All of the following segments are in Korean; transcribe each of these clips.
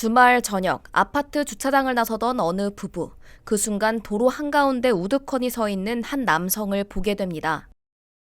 주말 저녁 아파트 주차장을 나서던 어느 부부. 그 순간 도로 한가운데 우두커니 서 있는 한 남성을 보게 됩니다.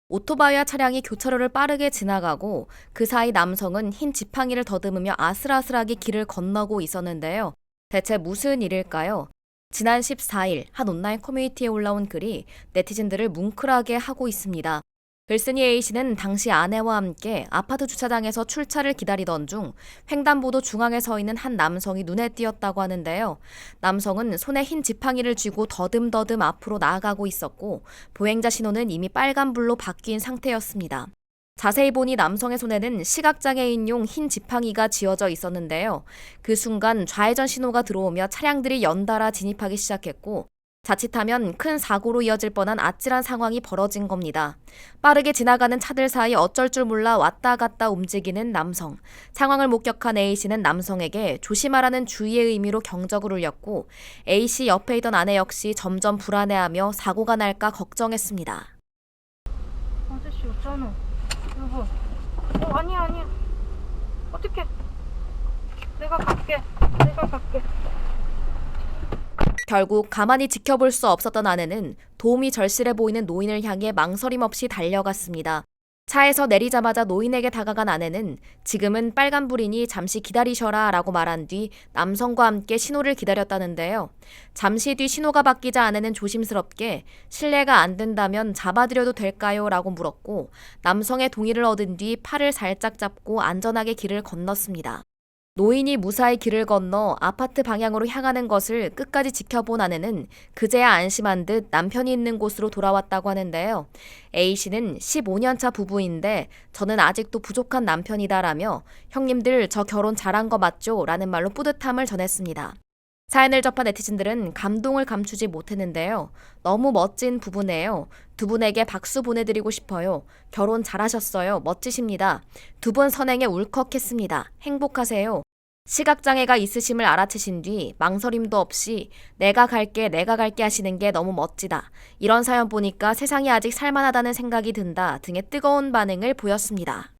오토바이와 차량이 교차로를 빠르게 지나가고 그 사이 남성은 흰 지팡이를 더듬으며 아슬아슬하게 길을 건너고 있었는데요. 대체 무슨 일일까요? 지난 14일 한 온라인 커뮤니티에 올라온 글이 네티즌들을 뭉클하게 하고 있습니다. 글쓴이 A씨는 당시 아내와 함께 아파트 주차장에서 출차를 기다리던 중 횡단보도 중앙에 서 있는 한 남성이 눈에 띄었다고 하는데요. 남성은 손에 흰 지팡이를 쥐고 더듬더듬 앞으로 나아가고 있었고 보행자 신호는 이미 빨간불로 바뀐 상태였습니다. 자세히 보니 남성의 손에는 시각장애인용 흰 지팡이가 쥐어져 있었는데요. 그 순간 좌회전 신호가 들어오며 차량들이 연달아 진입하기 시작했고 자칫하면 큰 사고로 이어질 뻔한 아찔한 상황이 벌어진 겁니다. 빠르게 지나가는 차들 사이 어쩔 줄 몰라 왔다 갔다 움직이는 남성. 상황을 목격한 A씨는 남성에게 조심하라는 주의의 의미로 경적을 울렸고 A씨 옆에 있던 아내 역시 점점 불안해하며 사고가 날까 걱정했습니다. 아저씨 없잖아. 여보. 어 아니야 아니야. 어떡해. 내가 갈게. 내가 갈게. 결국 가만히 지켜볼 수 없었던 아내는 도움이 절실해 보이는 노인을 향해 망설임 없이 달려갔습니다. 차에서 내리자마자 노인에게 다가간 아내는 지금은 빨간불이니 잠시 기다리셔라 라고 말한 뒤 남성과 함께 신호를 기다렸다는데요. 잠시 뒤 신호가 바뀌자 아내는 조심스럽게 실례가 안 된다면 잡아드려도 될까요? 라고 물었고 남성의 동의를 얻은 뒤 팔을 살짝 잡고 안전하게 길을 건넜습니다. 노인이 무사히 길을 건너 아파트 방향으로 향하는 것을 끝까지 지켜본 아내는 그제야 안심한 듯 남편이 있는 곳으로 돌아왔다고 하는데요. A씨는 15년차 부부인데 저는 아직도 부족한 남편이다라며 형님들 저 결혼 잘한 거 맞죠? 라는 말로 뿌듯함을 전했습니다. 사연을 접한 네티즌들은 감동을 감추지 못했는데요. 너무 멋진 부부네요. 두 분에게 박수 보내드리고 싶어요. 결혼 잘하셨어요. 멋지십니다. 두 분 선행에 울컥했습니다. 행복하세요. 시각장애가 있으심을 알아채신 뒤 망설임도 없이 내가 갈게, 내가 갈게 하시는 게 너무 멋지다. 이런 사연 보니까 세상이 아직 살만하다는 생각이 든다 등의 뜨거운 반응을 보였습니다.